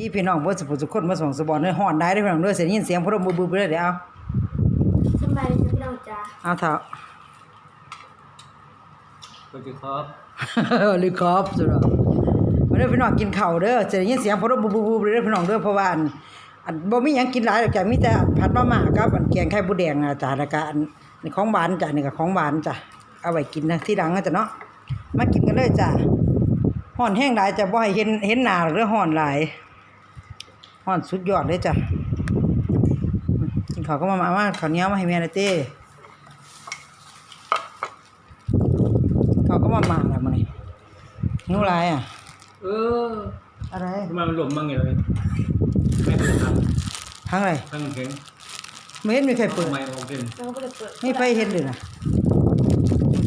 พี่พี่น้องเบ่สุขสุขคนมาส่งสบอนให้ฮ้อนได้เด้อพี่น้องเด้อเสียงยินเสียงพระบึบๆไปเลยเดี๋ยวเอาสบายดีจ้ะพี่น้องจ้าเอาเถอะสวัสดีครับหรือครอบสุดอกมาเด้อพี่น้องกินข้าวเด้อเสียงยินเสียงพระบึบๆไปเลยเด้อพี่น้องเด้อเพราะว่าอันอันบ่มีหยังกินหลายดอกจ้ะมีแต่อันผัดมาม่ากับอันแกงไข่มดแดงอะจ้ะแล้วก็อันนี่ของหวานจ้ะนี่ก็ของหวานจ้ะเอาไว้กินนะที่หลังนะจ้ะเนาะมากินกันเลยจ้ะฮ้อนแห้งหลายจ้ะบ่ให้เห็นเห็นหน้าหรือฮ้อนหลาย ฮ้อนสุดยอดเลยจ้ะกินข้าวก็มามามาข้าวเหนียวมาให้แม่หน่อยเต้ข้าวก็มามาแล้วมื้อนี้หิวหลายอะ เอออะไรทำไมมันหลบมั่งอย่างไรไม่เป็นททั้งอะไรำทั้งแข็งไม่เห็นมีใครเปิด ทำไมโอเคเราก็เลยเปิดไม่ไปเฮ็ดเลยนะ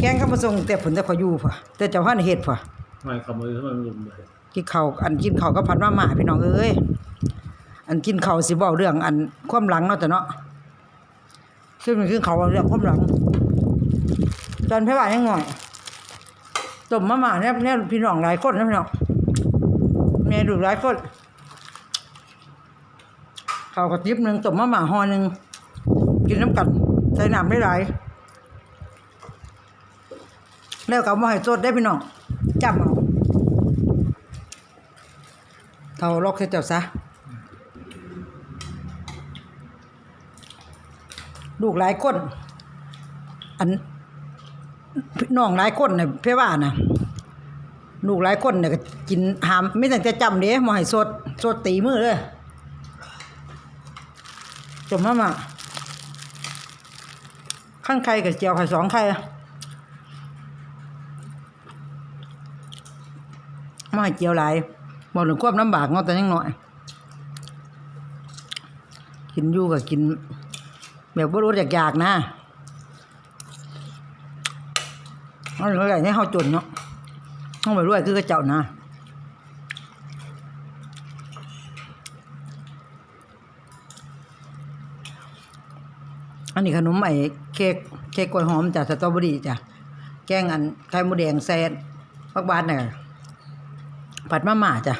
แกงเข้ามาส่งแต่ผลแต่ขอยอยู่พ่ะแต่เจ้าหันเฮ็ดพ่ะทำไมขโมยทำไมมันหลบเลยกินข้าวอันกินข้าวก็ผัดมาม่าพี่น้องเอ้ย อันกินเขาสิเว้าเรื่องอันความหลังเนาะแต่เนาะซึ่งมันคือเขาเรื่องความหลังตอนพี่ว่ายังง่อยต้มมาม่าเนี่ยเนี่ยพี่น้องหลายคนนะพี่น้องแม่ดูหลายคนเขากระติบหนึ่งต้มมาม่าห่อหนึ่งกินน้ำกันใส่น้ำไม่หลายแล้วก็เอามาให้สดได้พี่น้องจับเอาเท่าลอกเสร็จแล้วซะ ลูกหลายคนอันพี่น้องหลายคนเนี่ยเพ่ว่านะลูกหลายคนเนี่ยก็กินหามไม่ตั้งแต่จำเด้มอให้สดสดตีมือเลยจมมามาข้างใครกับเจียวไข่สองไข่มอให้เจียวหลายบอกถึงความลำบากเงาแต่ยังหน่อย กินอยู่กับกิน แบบบ่รู้อยากๆนะเอาเหลืออะไรให้เขาจนเนาะต้องไปรวยคือกระเจ้านะอันนี้ขนมไอ้เค้กเค้กกล้วยหอมจากสตรอเบอรี่จ้ะแกงอันไข่มดแดงแซนพักบาทเนี่ยผัดมาม่าจ้ะ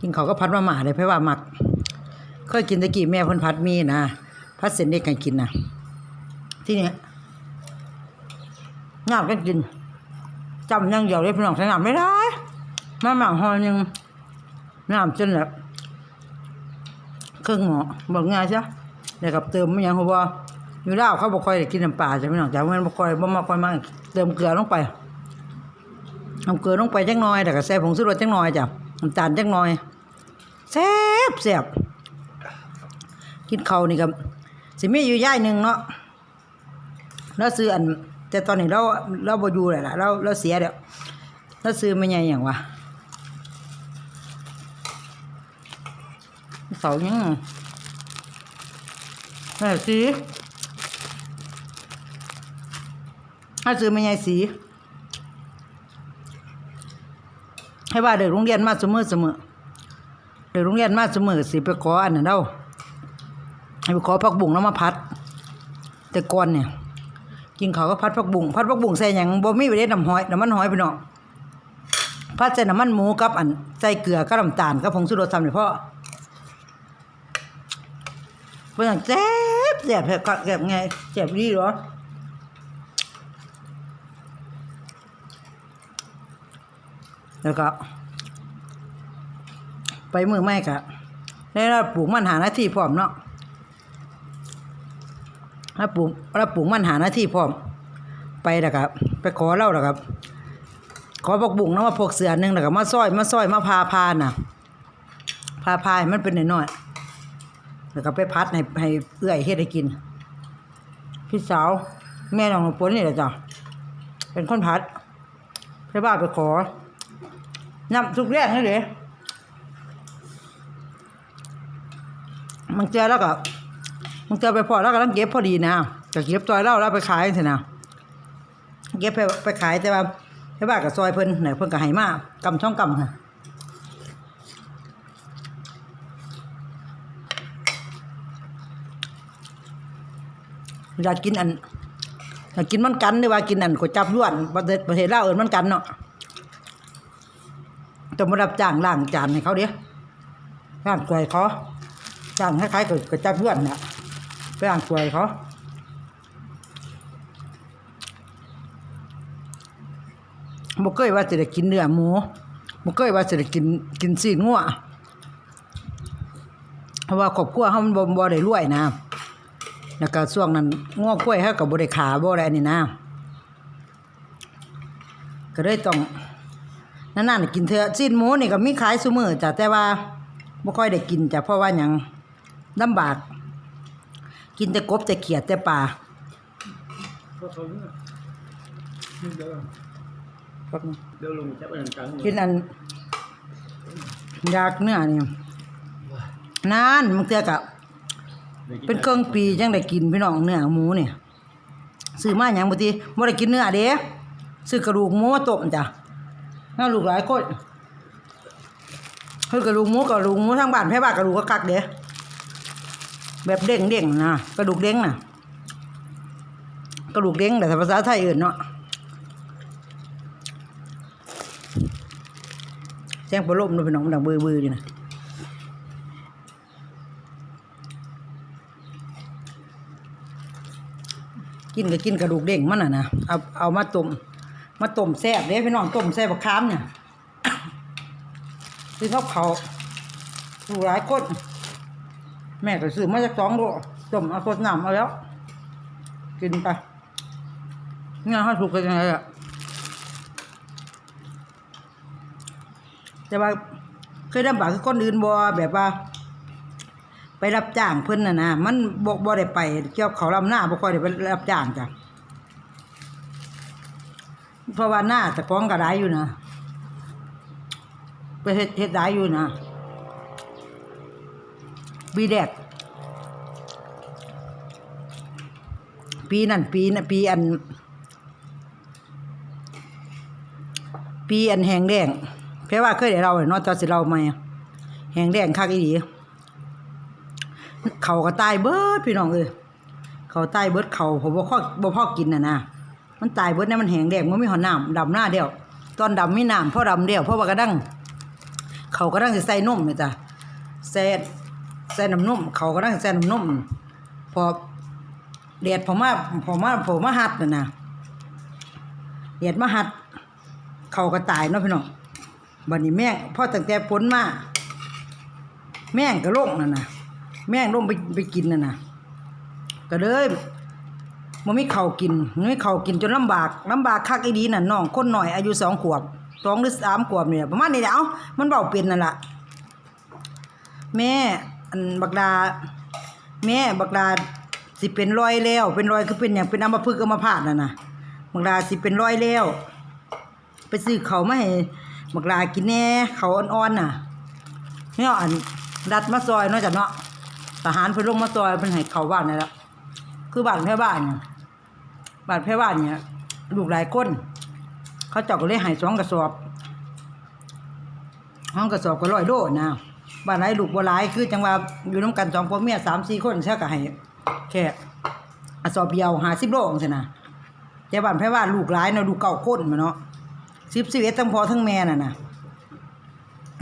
กินเขาก็ผัดมาม่าเลยเพราะว่ามักเคยกินตะกี้แม่พิ่นผัดมีนะ ผัดเส้นเด็กกันกินนะที่นี้งาบกันกินจำยังเดียวเลยพี่น้องใช้งามไม่ได้มาหมักหอยหนึ่งงามจนแบบครึ่องหม้อบอกง่ายใช่เดี๋ยวกับเติมไม่ยังเพราะว่าอยู่แล้วเขาบอกคอยกินน้ำปลาใช่ไหน้องจ้าเพราะงั้นบอกคอยบ่มาคอยมาเติมเกลือลงไปทำเกลือลงไปจังน้อยแต่ก็ใส่ผงชูรสจังน้อยจ้ะน้ำตาลจังน้อยแซ่บแซ่บกินเขานี่กับ สิมีอยู่ย่ายหนึ่งเนาะแล้วซื้ออัน แต่ตอนนี้เราเราบอยู่เลยล่ะเราเราเสียเดี๋ยวเราซื้อไม่ใหญ่อย่างวะเสายังเออสีถ้าซื้อไม่ใหญ่สี ให้ว่าเด็กโรงเรียนมาเสมอเสมอเด็กโรงเรียนมาเสมอสิไปขออันนั้นเรา ไปขอผักบุ้งแล้วมาพัด แต่ก่อนเนี่ย กินเขาก็พัดผักบุ้งพัดผักบุ้งใส่หยังบ่มีไปได้น้ำหอยน้ำมันหอยพี่น้องพัดใส่น้ำมันหมูกับอันใส่เกลือกับน้ำตาลกับผงชูรสทำเลยพ่อเพื่อนแซ่บแซ่บแซ่บแซ่บไงแซ่บดีหรอแล้วก็ไปมือไม่กะได้เราปลูกมันหาหน้าที่พร้อมเนาะ แล้วปลูกแล้วปลูกมันหาหน้าที่พร้อมไปแล้วครับไปขอเล่าแล้วครับ ขอพวกบุ้งนะมาพวกเสือหนึ่งแล้วก็มาซอยมาซอยมาพาพาน่ะพาพาให้มันเป็นน้อยๆแล้วก็ไปพัดให้ให้เอื้อยเฮ็ดให้กิน พี่สาวแม่น้องหลวงปู่นี่แหละจ้ะเป็นคนพัดไปบ้านไปขอนำทุกแรกนี่เลยมันเจอแล้วก็ มึงเจอไปพอแล้วก็ต้องเก็บพอดีนะก็เก็บซอยเล่าแล้วไปขายสินะเก็บไปไปขายแต่ว่าให้บ้ากับซอยเพิ่นไหนเพิ่นก็ให้มากกำช่องกำค่ะอยากกินอันอยากกินมันกันหรือว่ากินอันก๋วยจับยวนประเทศประเทศลาวเอิ้นมันกันเนาะต้องมารับจ้างล้างจานให้เขาเด้ร้านกลวยเขาจ้างคล้ายๆกับกับจ้าเพื่อนน่ะ ไปร้านกล้วยเขาบ่เคยว่าจะได้กินเนื้อหมูบ่เคยว่าจะได้กินกินซีนงัวเพราะว่าครอบครัวเฮามันบ่บ่ได้รวยนะแล้วก็ช่วงนั้นงัวกล้วยเฮาก็บ่ได้ขาบ่ได้อันนี่นะก็เลยต้องนานๆกินเถอะซีนหมูนี่ก็มีขายซุมื้อจ้ะแต่ว่าบ่ค่อยได้กินจ้ะเพราะว่าหยังลำบาก กินแต่กบแต่เขียดแต่ปลาก็เขาเนี่ยเดี๋ยวเดี๋ยวลงจับอันนั้นกลางกินอันอยากเนื้อนี่นานบางเทื่อก็เป็นเครื่องปีจังได้กินพี่น้องเนื้อหมูนี่ซื้อมาหยังบ่ทีบ่ได้กินเนื้อเด้ซื้อกระดูกหมูมาต้มจ้ะน่าลูกหลายคนคือกระดูกหมูกระดูกหมูทางบ้านแพ่บ้านกระดูกก็กักเด้ แบบเด้งเด้งนะกระดูกเด้งน่ะกระดูกเด้งแต่ภาษาไทยอื่นเนาะแจ้งปลาลมด้วยพี่น้องมันดังเบื่อเบื่ออยู่นะกินก็กินกระดูกเด้งมันอะนะเอาเอามาต้มมาต้มแซ่บเด้พี่น้องต้มแซ่บบักขามเนี่ยซื้อข้าเขาดูหลายคน แม่ก็ซื้อมาจากสองโลต้มเอาสดน้ำเอาแล้ว กินไปงานเขาถูกกันยังไงอะแต่ว่าเคยลำบากคือคนอื่นบ่แบบว่า ไปรับจ้างเพิ่นน่ะนะมันบ่บ่ได้ไปเกี่ยวเขาลำหน้าบ่ค่อยได้ไปรับจ้างจ้ะเพราะว่าหน้าแต่ฟ้องก็ไดอยู่นะไปเฮ็ดเฮ็ดได้อยู่นะ ปีแรกปีนั่นปีน่ะปีอัน ปีอันแหงแดงเพราะว่าเคยได้เราเนาะตอนสิเรามาแหงแดงคักอีหลีเขาก็ตายเบิดพี่น้องเอ้ยเขาตายเบิดเขาผมบ่พ่อบ่พอกินน่ะนะมันตายเบิดเนี่ยมันแหงแดงมันมีหอน้ำดำหน้าเดียวตอนดำไมีน้ำเพราะดำเดียวเพราะว่ากระดังเขากระดังสิใส่นมนี่จ้ะใส่ ใส่น้ำนมเขากระดังใส่น้ำนมพอเดียดผมมาผมมาผมมาหัดน่ะนะเดียดมาหัด เขาก็ตายเนาะพี่น้องบัดนี้แม่งพอตั้งแต่พ้นมาแม่งก็ลงนั่นน่ะแม่งลงไปไปกินนั่นน่ะก็เลยมันไม่เข่ากินมันไม่เข่ากินจนลำบากลำบากคักไอีดีน่ะน้องคนหน่อยอายุสองขวบสองหรือสามขวบเนี่ยประมาณนี้แหละเอ้ามันเบาเป็นนั่นแหละแม่ อันบักดา แม่บักดาสิเป็นรอยแล้ว เป็นรอยคือเป็นอย่างเป็นอัมพฤกษ์อัมพาตน่ะนะบักดาสิเป็นรอยแล้ว ไปซื้อเขาวมาให้บักลากินแน่เขาอ่อนๆน่ะเนี่ยอันดัดมาซอยนาะจ้ะเนาะทหารเพิ่นลงมาซอยเพิ่นให้เขาบ้านนี่แหละคือบ้านแพ่บ้านเนี่ยบ้านแพ่บ้านเนี่ยลูกหลายคนเขาเจ้าก็เลยให้สองกระสอบห้องกระสอบก็ร้อยโลนะ บ้านไหนลูกบ่หลายคือจังว่าอยู่น้ำกันสองพ่อเมียสามสี่คนใช่ก็ให้แค่กระสอบเดียวหาสิบโลจังซี่นะแต่บ้านแพ่บ้าลูกหลายเนาะลูกเก้าคนมาเนาะสิบสิบเอ็ดทั้งพ่อทั้งแม่น่ะนะ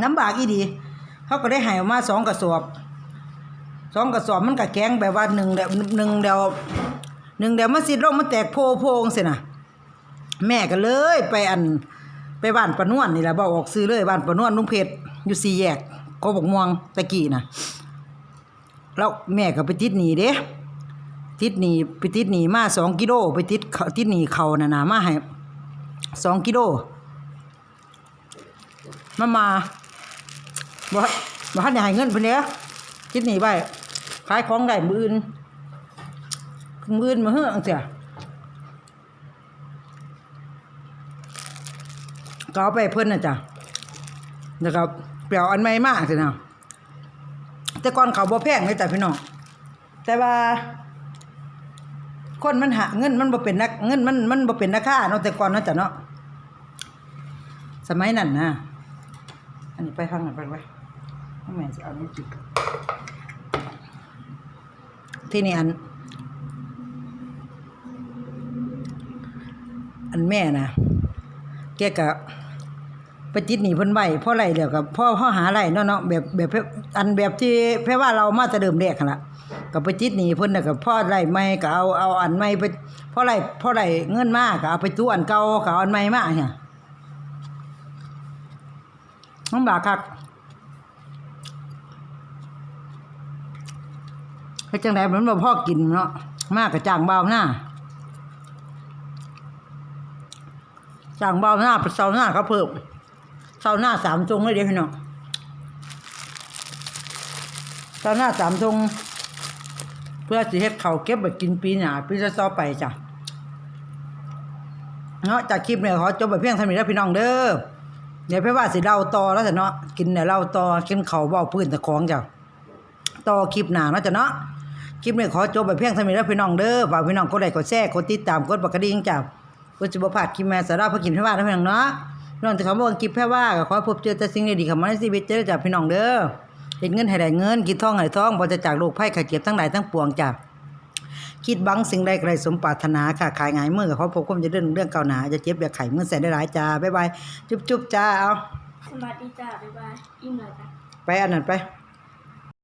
น้ำบากอีดี เขาก็ได้หายออกมาสองกระสอบสองกระสอบมันก็แกงแบบว่าหนึ่งเดียวหนึ่งเดียวหนึ่งเดียวมันสิลงมันแตกโพโพงสินะแม่ก็เลยไปอันไปบ้านปานวนนี่แหละบอกออกซื้อเลยบ้านปานวนลุงเพชรอยู่สี่แยก กบกม่วงตะกี้นะแล้วแม่ก็ไปติดหนีเด้ติดหนีไปติดหนีมาสองกิโลไปติดติดหนีเขาน่ะนะมาให้สองกิโลมามาบ่บ่ทันได้ให้เงินเพิ่นเด้อคิดหนีไปขายของได้มื้ออื่นมื้ออื่นมาเฮือจังซี่ก็เอาไปเพิ่นน่ะจ้ะนะครับ ปลี่ยวอันใหม่มากสินะแต่ก่อนเขาบ่แพงเลยจ้ะพี่น้องแต่ว่า คนมันหาเงินมันบ่เป็นนักเงินมันมันบ่เป็นราคาเนาะแต่ก่อนเนาะจ้ะเนาะสมัยนั้นนะอันนี้ไปข้างนั้นไปไว้แม่จะเอาไม่จิกที่นี่อัน อันแม่นะแกก็ ไปจิตหนีเพิ่นไว้พราะไรเดี๋ยวกับพ่อพ่อหาไรเนาะเนาะแบบแบบอันแบบที่แพ่ว่าเรามาแต่เดิมแรกหั่นละก็ไปจิตหนีเพิ่นน่ะก็พ่อไรใหม่ก็เอาเอาอันใหม่ไปพราะไรพราะไรเงินมาก็เอาไปตู้อันเก่าก็เอาอันใหม่มากเนี่ยลำบากคักเฮ็ดจังไดมันบ่พอกินเนาะมากก็จ้างเบาหน้าจ้างเบาหน้าไปเซาหน้าเขาเพิ่ม เซาหน้าสามจงเลยเดี๋ยวพี่น้องเซาหน้าสามจงเพื่อสิเฮ็ดเขาเก็บไปกินปีหนาปีต่อไปจ้ะเนาะจากคลิปเนี่ยขอจบไปเพียงเท่านี้แล้วพี่น้องเด้อเดี๋ยวพี่ว่าสิเล่าต่อแล้วแต่เนาะกินเนี่ยเล่าต่อกินเขาเบาพื้นตะของจ้ะต่อคลิปหนาเนาะจ้ะเนาะคลิปนี้ขอจบไปเพียงเท่านี้แล้วพี่น้องเด้อฝากพี่น้องกดไลค์กดแชร์กดติดตามกดบักกระดิ่งจ้ะก็จะบ่พลาดคลิปแม่สาระพอกินแพ่ว่าทั้งพี่น้องเนาะ พี่น้องที่เขาบอกว่าคลิปแพ่ว่าก็ขอให้พบเจอแต่สิ่งดีๆเข้ามาในชีวิตเจอจากพี่น้องเด้อเฮ็ดเงินให้ได้เงินกินทองให้ได้ทองบ่จะจากโรคภัยไข้เจ็บทั้งหลายทั้งปวงจ้ะคิดบังสิ่งใดก็ได้สมปรารถนาค่ะขายง่ายมือก็ขอพบความเจริญเรื่องก้าวหน้าจะเจ็บอย่าไข้มือแสนได้หลายจ้าบ๊ายบายจุ๊บๆจ้าเอาสวัสดีจ้าบ๊ายบายอิ่มเลยจ้ะไปอันนั้นไปบ